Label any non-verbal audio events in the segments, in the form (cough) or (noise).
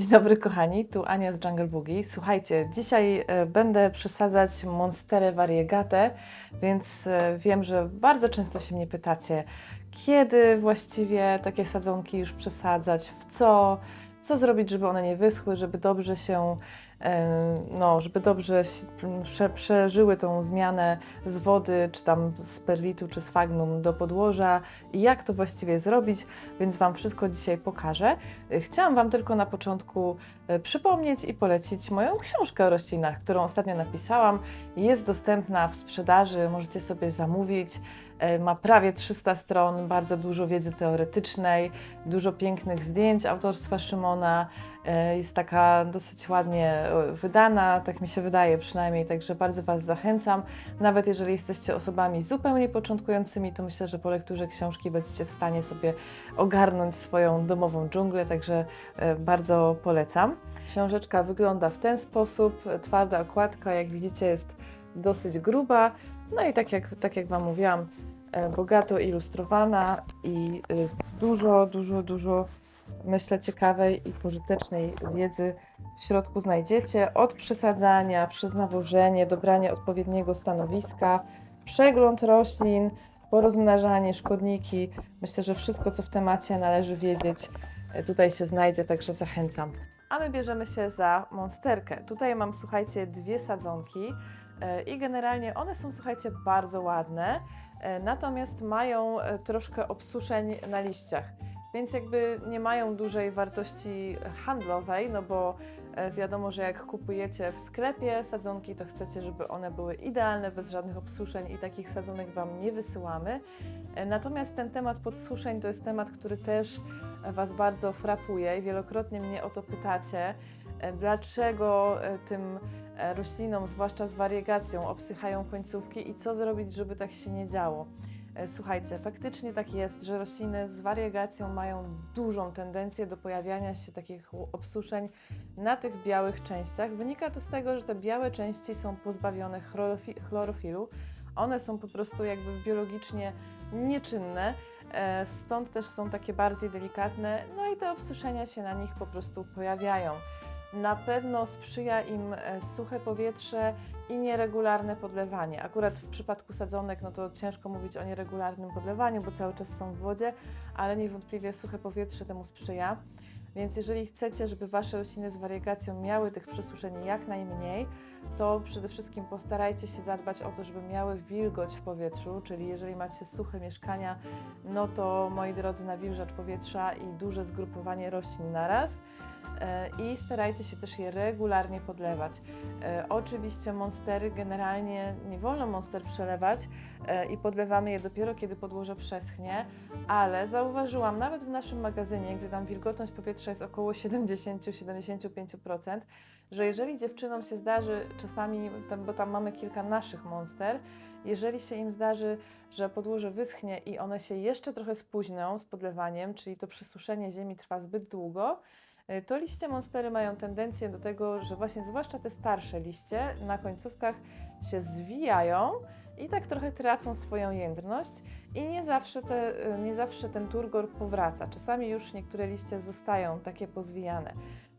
Dzień dobry kochani, tu Ania z Jungle Boogie. Słuchajcie, dzisiaj e, będę przesadzać Monsterę Variegate, więc e, wiem, że bardzo często się mnie pytacie, kiedy właściwie takie sadzonki już przesadzać, w co, co zrobić, żeby one nie wyschły, żeby dobrze się, no, żeby dobrze przeżyły tą zmianę z wody, czy tam z perlitu, czy z fagnum do podłoża i jak to właściwie zrobić, więc Wam wszystko dzisiaj pokażę. Chciałam Wam tylko na początku przypomnieć i polecić moją książkę o roślinach, którą ostatnio napisałam. Jest dostępna w sprzedaży, możecie sobie zamówić. E, Ma prawie 300 stron, bardzo dużo wiedzy teoretycznej, dużo pięknych zdjęć autorstwa Szymona. E, Jest taka dosyć ładnie e, wydana, tak mi się wydaje przynajmniej, także bardzo Was zachęcam. Nawet jeżeli jesteście osobami zupełnie początkującymi, to myślę, że po lekturze książki będziecie w stanie sobie ogarnąć swoją domową dżunglę, także e, bardzo polecam. Książeczka wygląda w ten sposób. Twarda okładka, jak widzicie, jest dosyć gruba. No i tak jak, tak jak Wam mówiłam, e, bogato ilustrowana i e, dużo, dużo, dużo myślę ciekawej i pożytecznej wiedzy w środku znajdziecie. Od przesadzania, przez nawożenie, dobranie odpowiedniego stanowiska, przegląd roślin, porozmnażanie, szkodniki. Myślę, że wszystko, co w temacie należy wiedzieć, e, tutaj się znajdzie, także zachęcam. A my bierzemy się za monsterkę. Tutaj mam, słuchajcie, dwie sadzonki e, i generalnie one są, słuchajcie, bardzo ładne, e, natomiast mają e, troszkę obsuszeń na liściach. Więc jakby nie mają dużej wartości handlowej, no bo wiadomo, że jak kupujecie w sklepie sadzonki, to chcecie, żeby one były idealne, bez żadnych obsuszeń i takich sadzonek Wam nie wysyłamy. Natomiast ten temat podsuszeń to jest temat, który też Was bardzo frapuje i wielokrotnie mnie o to pytacie, e, dlaczego e, tym e, roślinom, zwłaszcza z wariegacją, obsychają końcówki i co zrobić, żeby tak się nie działo. Słuchajcie, faktycznie tak jest, że rośliny z wariegacją mają dużą tendencję do pojawiania się takich obsuszeń na tych białych częściach. Wynika to z tego, że te białe części są pozbawione chlorofi- chlorofilu. One są po prostu jakby biologicznie nieczynne, stąd też są takie bardziej delikatne, no i te obsuszenia się na nich po prostu pojawiają. Na pewno sprzyja im e, suche powietrze i nieregularne podlewanie. Akurat w przypadku sadzonek, no to ciężko mówić o nieregularnym podlewaniu, bo cały czas są w wodzie, ale niewątpliwie suche powietrze temu sprzyja. Więc jeżeli chcecie, żeby Wasze rośliny z wariegacją miały tych przesuszeń jak najmniej, to przede wszystkim postarajcie się zadbać o to, żeby miały wilgoć w powietrzu, czyli jeżeli macie suche mieszkania, no to moi drodzy, nawilżacz powietrza i duże zgrupowanie roślin naraz. E, I starajcie się też je regularnie podlewać. E, Oczywiście monstery generalnie nie wolno monster przelewać e, i podlewamy je dopiero kiedy podłoże przeschnie, ale zauważyłam nawet w naszym magazynie, gdzie tam wilgotność powietrza jest około 70-75%, że jeżeli dziewczynom się zdarzy czasami, bo tam mamy kilka naszych monster, jeżeli się im zdarzy, że podłoże wyschnie i one się jeszcze trochę spóźnią z podlewaniem, czyli to przesuszenie ziemi trwa zbyt długo, to liście monstery mają tendencję do tego, że właśnie zwłaszcza te starsze liście na końcówkach się zwijają i tak trochę tracą swoją jędrność i nie zawsze, te, y, nie zawsze ten turgor powraca. Czasami już niektóre liście zostają takie pozwijane.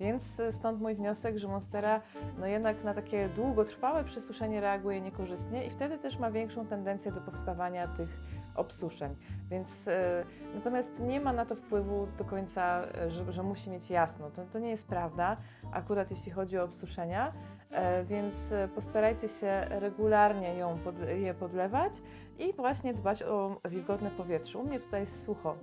Więc y, stąd mój wniosek, że monstera no jednak na takie długotrwałe przesuszenie reaguje niekorzystnie i wtedy też ma większą tendencję do powstawania tych obsuszeń. Więc e, natomiast nie ma na to wpływu do końca, e, że, że musi mieć jasno. To, to nie jest prawda, akurat jeśli chodzi o obsuszenia, e, więc postarajcie się regularnie ją pod, je podlewać i właśnie dbać o wilgotne powietrze. U mnie tutaj jest sucho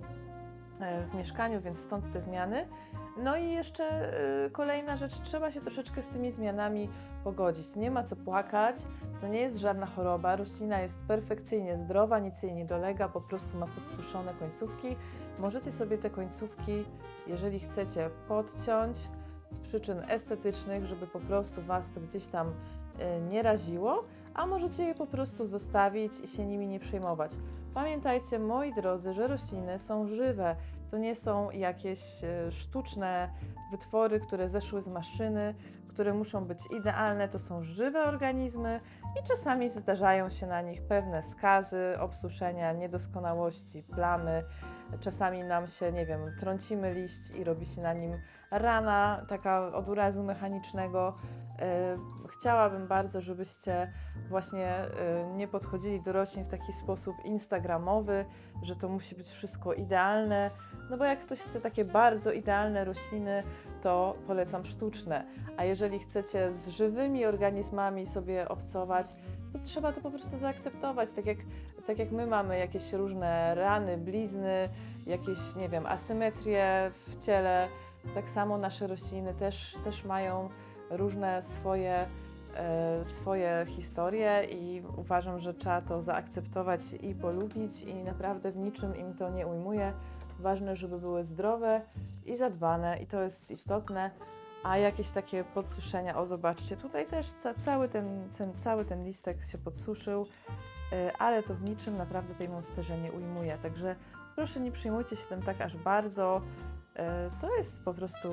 w mieszkaniu, więc stąd te zmiany. No i jeszcze e, kolejna rzecz, trzeba się troszeczkę z tymi zmianami pogodzić. Nie ma co płakać, to nie jest żadna choroba. Roślina jest perfekcyjnie zdrowa, nic jej nie dolega, po prostu ma podsuszone końcówki. Możecie sobie te końcówki, jeżeli chcecie, podciąć z przyczyn estetycznych, żeby po prostu Was to gdzieś tam e, nie raziło, a możecie je po prostu zostawić i się nimi nie przejmować. Pamiętajcie, moi drodzy, że rośliny są żywe. To nie są jakieś e, sztuczne wytwory, które zeszły z maszyny, które muszą być idealne. To są żywe organizmy i czasami zdarzają się na nich pewne skazy, obsuszenia, niedoskonałości, plamy. Czasami nam się, nie wiem, trącimy liść i robi się na nim rana, taka od urazu mechanicznego. E, Chciałabym bardzo, żebyście właśnie e, nie podchodzili do roślin w taki sposób instagramowy, że to musi być wszystko idealne. No bo jak ktoś chce takie bardzo idealne rośliny, to polecam sztuczne. A jeżeli chcecie z żywymi organizmami sobie obcować, to trzeba to po prostu zaakceptować. Tak jak, tak jak my mamy jakieś różne rany, blizny, jakieś, nie wiem, asymetrie w ciele, tak samo nasze rośliny też, też mają różne swoje, e, swoje historie i uważam, że trzeba to zaakceptować i polubić i naprawdę w niczym im to nie ujmuje. Ważne, żeby były zdrowe i zadbane i to jest istotne. A jakieś takie podsuszenia, o zobaczcie, tutaj też ca cały, ten, ten, cały ten listek się podsuszył, y, ale to w niczym naprawdę tej monsterze nie ujmuje. Także proszę nie przyjmujcie się tym tak aż bardzo. y, To jest po prostu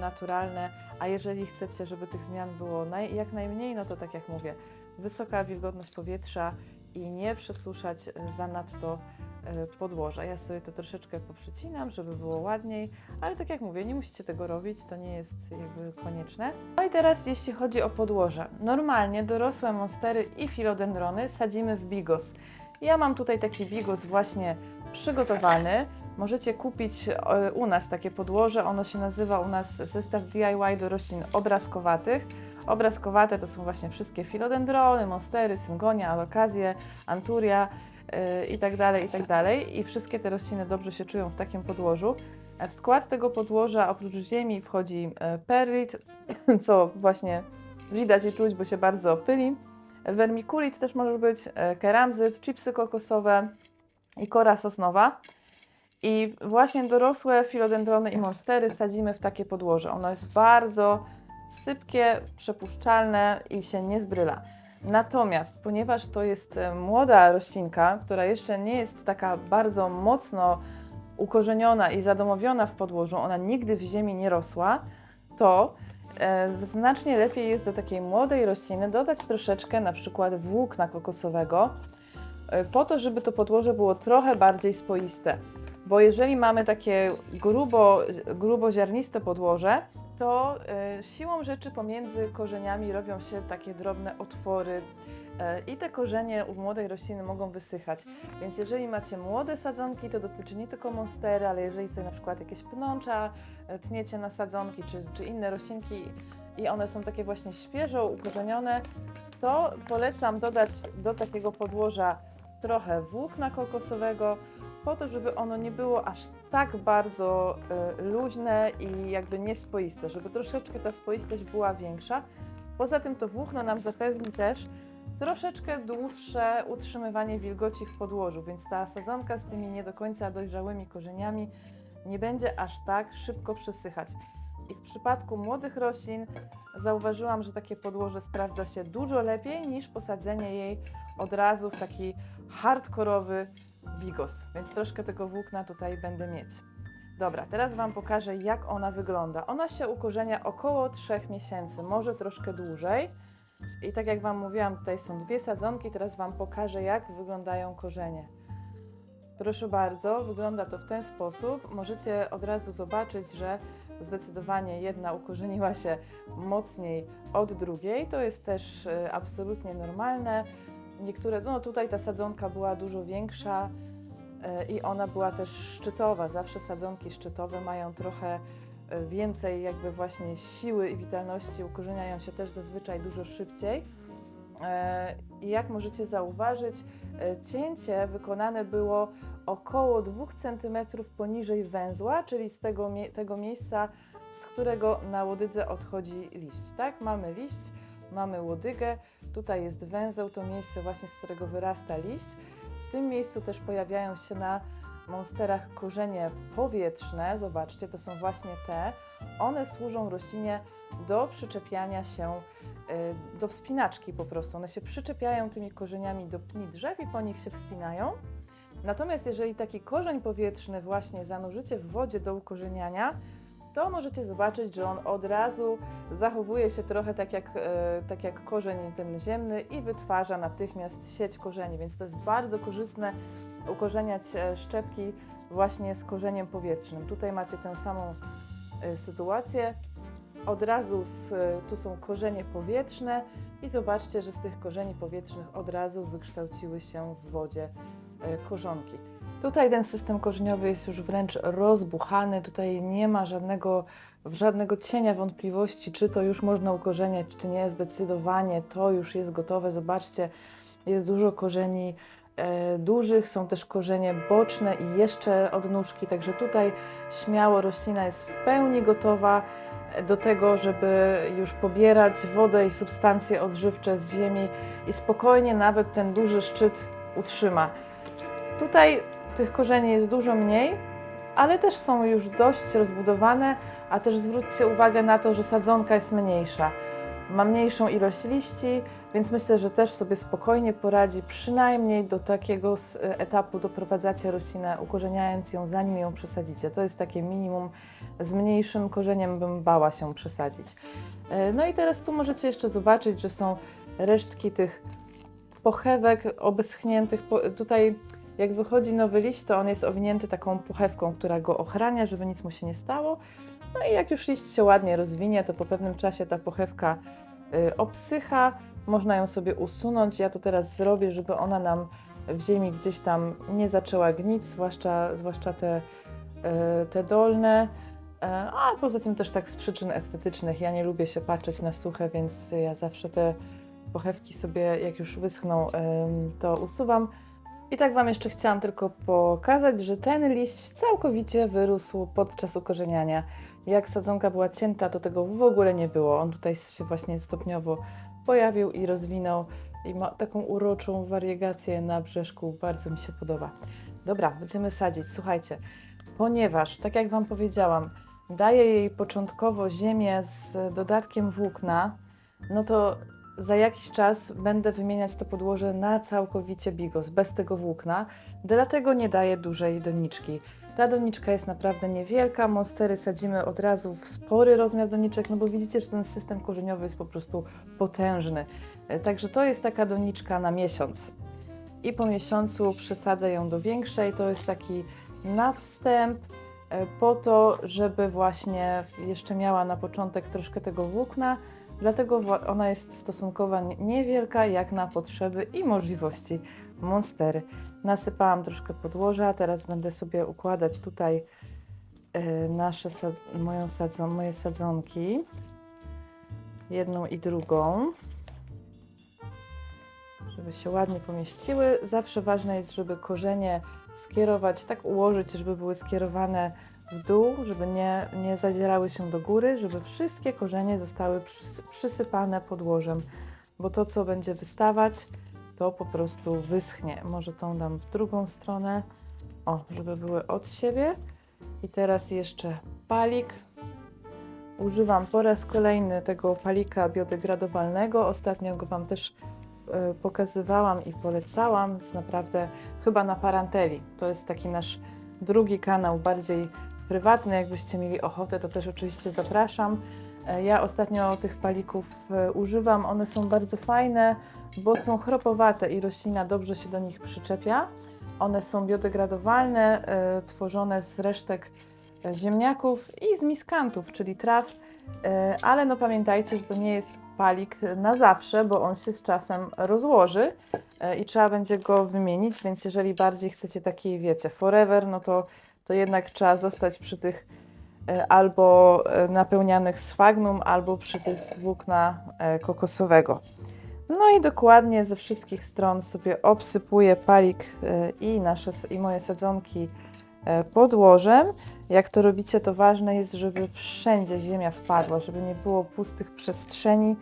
naturalne, a jeżeli chcecie, żeby tych zmian było naj, jak najmniej, no to tak jak mówię, wysoka wilgotność powietrza i nie przesuszać y, zanadto podłoża. Ja sobie to troszeczkę poprzycinam, żeby było ładniej, ale tak jak mówię, nie musicie tego robić, to nie jest jakby konieczne. No i teraz jeśli chodzi o podłoże. Normalnie dorosłe monstery i filodendrony sadzimy w bigos. Ja mam tutaj taki bigos właśnie przygotowany. Możecie kupić e, u nas takie podłoże. Ono się nazywa u nas zestaw DIY do roślin obrazkowatych. Obrazkowate to są właśnie wszystkie filodendrony, monstery, syngonia, alokazje, anturia i tak dalej, i tak dalej. I wszystkie te rośliny dobrze się czują w takim podłożu. W skład tego podłoża oprócz ziemi wchodzi e, perlit, (coughs) co właśnie widać i czuć, bo się bardzo pyli. Vermiculit też może być, e, keramzyt, chipsy kokosowe i kora sosnowa. I właśnie dorosłe filodendrony i monstery sadzimy w takie podłoże. Ono jest bardzo sypkie, przepuszczalne i się nie zbryla. Natomiast, ponieważ to jest e, młoda roślinka, która jeszcze nie jest taka bardzo mocno ukorzeniona i zadomowiona w podłożu, ona nigdy w ziemi nie rosła, to e, znacznie lepiej jest do takiej młodej rośliny dodać troszeczkę na przykład włókna kokosowego, e, po to, żeby to podłoże było trochę bardziej spoiste. Bo jeżeli mamy takie grubo, gruboziarniste podłoże, to e, siłą rzeczy pomiędzy korzeniami robią się takie drobne otwory e, i te korzenie u młodej rośliny mogą wysychać. Więc jeżeli macie młode sadzonki, to dotyczy nie tylko monstery, ale jeżeli sobie na przykład jakieś pnącza e, tniecie na sadzonki czy, czy inne roślinki i one są takie właśnie świeżo ukorzenione, to polecam dodać do takiego podłoża trochę włókna kokosowego, po to, żeby ono nie było aż tak bardzo y, luźne i jakby niespoiste, żeby troszeczkę ta spoistość była większa. Poza tym to włókno nam zapewni też troszeczkę dłuższe utrzymywanie wilgoci w podłożu, więc ta sadzonka z tymi nie do końca dojrzałymi korzeniami nie będzie aż tak szybko przesychać. I w przypadku młodych roślin zauważyłam, że takie podłoże sprawdza się dużo lepiej niż posadzenie jej od razu w taki hardkorowy bigos, więc troszkę tego włókna tutaj będę mieć. Dobra, teraz Wam pokażę, jak ona wygląda. Ona się ukorzenia około 3 miesięcy, może troszkę dłużej. I tak jak Wam mówiłam, tutaj są dwie sadzonki, teraz Wam pokażę, jak wyglądają korzenie. Proszę bardzo, wygląda to w ten sposób. Możecie od razu zobaczyć, że zdecydowanie jedna ukorzeniła się mocniej od drugiej. To jest też y, absolutnie normalne. Niektóre, no tutaj ta sadzonka była dużo większa y, i ona była też szczytowa. Zawsze sadzonki szczytowe mają trochę y, więcej jakby właśnie siły i witalności, ukorzeniają się też zazwyczaj dużo szybciej. E, I jak możecie zauważyć, e, cięcie wykonane było około 2 cm poniżej węzła, czyli z tego, tego miejsca, z którego na łodydze odchodzi liść. Tak, mamy liść, mamy łodygę, tutaj jest węzeł, to miejsce właśnie, z którego wyrasta liść. W tym miejscu też pojawiają się na monsterach korzenie powietrzne. Zobaczcie, to są właśnie te. One służą roślinie do przyczepiania się y, do wspinaczki po prostu. One się przyczepiają tymi korzeniami do pni drzew i po nich się wspinają. Natomiast jeżeli taki korzeń powietrzny właśnie zanurzycie w wodzie do ukorzeniania, to możecie zobaczyć, że on od razu zachowuje się trochę tak jak, e, tak jak korzeń ten ziemny i wytwarza natychmiast sieć korzeni, więc to jest bardzo korzystne ukorzeniać e, szczepki właśnie z korzeniem powietrznym. Tutaj macie tę samą y, sytuację. Od razu z, tu są korzenie powietrzne i zobaczcie, że z tych korzeni powietrznych od razu wykształciły się w wodzie korzonki. Tutaj ten system korzeniowy jest już wręcz rozbuchany, tutaj nie ma żadnego, żadnego cienia wątpliwości, czy to już można ukorzeniać, czy nie. Zdecydowanie to już jest gotowe. Zobaczcie, jest dużo korzeni e, dużych, są też korzenie boczne i jeszcze odnóżki, także tutaj śmiało roślina jest w pełni gotowa e, do tego, żeby już pobierać wodę i substancje odżywcze z ziemi i spokojnie nawet ten duży szczyt utrzyma. Tutaj tych korzeni jest dużo mniej, ale też są już dość rozbudowane, a też zwróćcie uwagę na to, że sadzonka jest mniejsza. Ma mniejszą ilość liści, więc myślę, że też sobie spokojnie poradzi, przynajmniej do takiego s- etapu doprowadzacie roślinę, ukorzeniając ją, zanim ją przesadzicie. To jest takie minimum. Z mniejszym korzeniem bym bała się przesadzić. E, No i teraz tu możecie jeszcze zobaczyć, że są resztki tych pochewek obeschniętych. Tutaj jak wychodzi nowy liść, to on jest owinięty taką puchewką, która go ochrania, żeby nic mu się nie stało. No i jak już liść się ładnie rozwinie, to po pewnym czasie ta pochewka y, obsycha, można ją sobie usunąć. Ja to teraz zrobię, żeby ona nam w ziemi gdzieś tam nie zaczęła gnić, zwłaszcza, zwłaszcza te, y, te dolne. E, A poza tym też tak z przyczyn estetycznych. Ja nie lubię się patrzeć na suche, więc ja zawsze te pochewki sobie, jak już wyschną, ym, to usuwam. I tak Wam jeszcze chciałam tylko pokazać, że ten liść całkowicie wyrósł podczas ukorzeniania. Jak sadzonka była cięta, to tego w ogóle nie było. On tutaj się właśnie stopniowo pojawił i rozwinął i ma taką uroczą wariegację na brzeszku. Bardzo mi się podoba. Dobra, będziemy sadzić. Słuchajcie, ponieważ, tak jak Wam powiedziałam, daję jej początkowo ziemię z dodatkiem włókna, no to za jakiś czas będę wymieniać to podłoże na całkowicie bigos, bez tego włókna, dlatego nie daję dużej doniczki. Ta doniczka jest naprawdę niewielka, monstery sadzimy od razu w spory rozmiar doniczek, no bo widzicie, że ten system korzeniowy jest po prostu potężny. E, Także to jest taka doniczka na miesiąc. I po miesiącu przesadzę ją do większej, to jest taki na wstęp, e, po to, żeby właśnie jeszcze miała na początek troszkę tego włókna, Dlatego ona jest stosunkowo nie- niewielka jak na potrzeby i możliwości monstery. Nasypałam troszkę podłoża, teraz będę sobie układać tutaj e, nasze moją sadzon- moje sadzonki. Jedną i drugą. Żeby się ładnie pomieściły. Zawsze ważne jest, żeby korzenie skierować, tak ułożyć, żeby były skierowane w dół, żeby nie, nie zadzierały się do góry, żeby wszystkie korzenie zostały przys- przysypane podłożem, bo to, co będzie wystawać, to po prostu wyschnie. Może tą dam w drugą stronę, o, żeby były od siebie. I teraz jeszcze palik. Używam po raz kolejny tego palika biodegradowalnego. Ostatnio go Wam też e, pokazywałam i polecałam. Jest naprawdę chyba na Paranteli. To jest taki nasz drugi kanał, bardziej prywatny. Jakbyście mieli ochotę, to też oczywiście zapraszam. E, Ja ostatnio tych palików e, używam. One są bardzo fajne, bo są chropowate i roślina dobrze się do nich przyczepia. One są biodegradowalne, e, tworzone z resztek ziemniaków i z miskantów, czyli traw. Ale no pamiętajcie, że to nie jest palik na zawsze, bo on się z czasem rozłoży i trzeba będzie go wymienić, więc jeżeli bardziej chcecie takiej, wiecie, forever, no to, to jednak trzeba zostać przy tych e, albo e, napełnianych sfagnum, albo przy tych z włókna e, kokosowego. No i dokładnie ze wszystkich stron sobie obsypuję palik i nasze i moje sadzonki podłożem. Jak to robicie, to ważne jest, żeby wszędzie ziemia wpadła, żeby nie było pustych przestrzeni,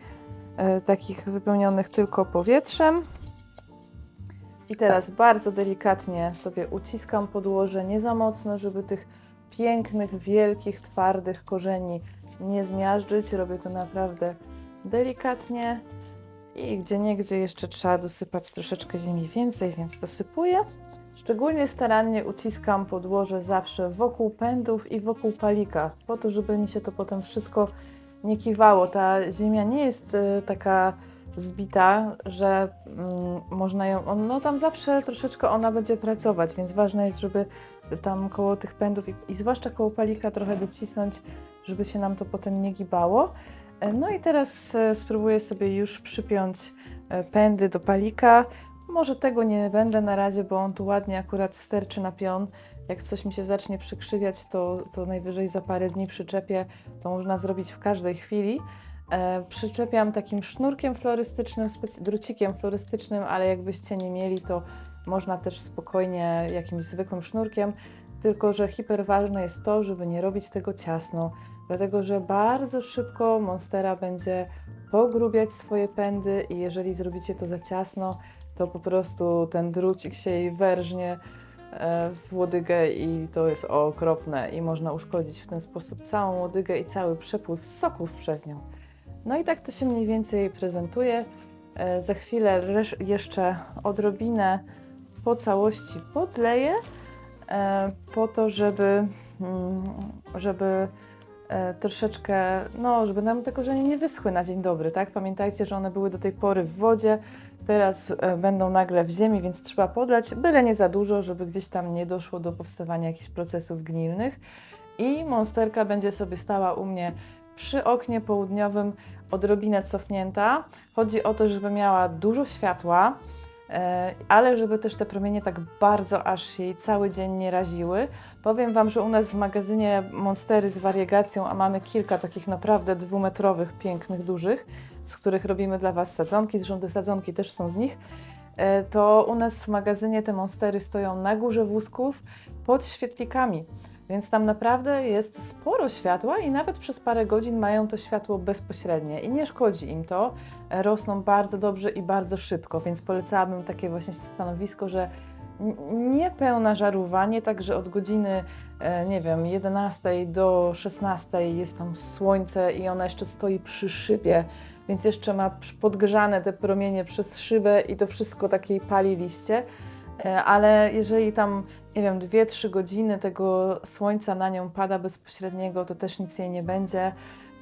takich wypełnionych tylko powietrzem. I teraz bardzo delikatnie sobie uciskam podłoże, nie za mocno, żeby tych pięknych, wielkich, twardych korzeni nie zmiażdżyć. Robię to naprawdę delikatnie i gdzie niegdzie jeszcze trzeba dosypać troszeczkę ziemi więcej, więc dosypuję. Szczególnie starannie uciskam podłoże zawsze wokół pędów i wokół palika, po to, żeby mi się to potem wszystko nie kiwało. Ta ziemia nie jest e, taka zbita, że mm, można ją, on, no tam zawsze troszeczkę ona będzie pracować, więc ważne jest, żeby tam koło tych pędów i, i zwłaszcza koło palika trochę docisnąć, żeby się nam to potem nie gibało. E, No i teraz e, spróbuję sobie już przypiąć e, pędy do palika. Może tego nie będę na razie, bo on tu ładnie akurat sterczy na pion. Jak coś mi się zacznie przykrzywiać, to, to najwyżej za parę dni przyczepię. To można zrobić w każdej chwili. E, przyczepiam takim sznurkiem florystycznym, drucikiem florystycznym, ale jakbyście nie mieli, to można też spokojnie jakimś zwykłym sznurkiem. Tylko, że hiperważne jest to, żeby nie robić tego ciasno, dlatego że bardzo szybko monstera będzie pogrubiać swoje pędy i jeżeli zrobicie to za ciasno, to po prostu ten drucik się jej werżnie e, w łodygę i to jest okropne i można uszkodzić w ten sposób całą łodygę i cały przepływ soków przez nią. No i tak to się mniej więcej prezentuje. E, Za chwilę jeszcze odrobinę po całości podleję, e, po to, żeby, mm, żeby e, troszeczkę, no, żeby nam te korzenie nie wyschły na dzień dobry, tak? Pamiętajcie, że one były do tej pory w wodzie, teraz będą nagle w ziemi, więc trzeba podlać, byle nie za dużo, żeby gdzieś tam nie doszło do powstawania jakichś procesów gnilnych. I monsterka będzie sobie stała u mnie przy oknie południowym, odrobinę cofnięta. Chodzi o to, żeby miała dużo światła, e, ale żeby też te promienie tak bardzo aż jej cały dzień nie raziły. Powiem Wam, że u nas w magazynie monstery z wariegacją, a mamy kilka takich naprawdę dwumetrowych, pięknych, dużych, z których robimy dla Was sadzonki, te sadzonki też są z nich, e, to u nas w magazynie te monstery stoją na górze wózków pod świetlikami. Więc tam naprawdę jest sporo światła i nawet przez parę godzin mają to światło bezpośrednie i nie szkodzi im to. E, Rosną bardzo dobrze i bardzo szybko, więc polecałabym takie właśnie stanowisko, że nie pełna żarówa, nie tak, że od godziny, e, nie wiem, 11 do 16 jest tam słońce i ona jeszcze stoi przy szybie, więc jeszcze ma podgrzane te promienie przez szybę i to wszystko takiej pali liście. E, Ale jeżeli tam, nie wiem, 2-3 godziny tego słońca na nią pada bezpośredniego, to też nic jej nie będzie.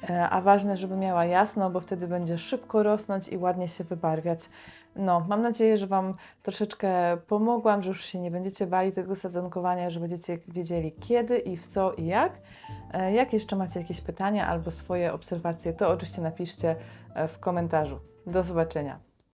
E, A ważne, żeby miała jasno, bo wtedy będzie szybko rosnąć i ładnie się wybarwiać. No, mam nadzieję, że Wam troszeczkę pomogłam, że już się nie będziecie bali tego sadzonkowania, że będziecie wiedzieli kiedy i w co i jak. E, Jak jeszcze macie jakieś pytania albo swoje obserwacje, to oczywiście napiszcie w komentarzu. Do zobaczenia.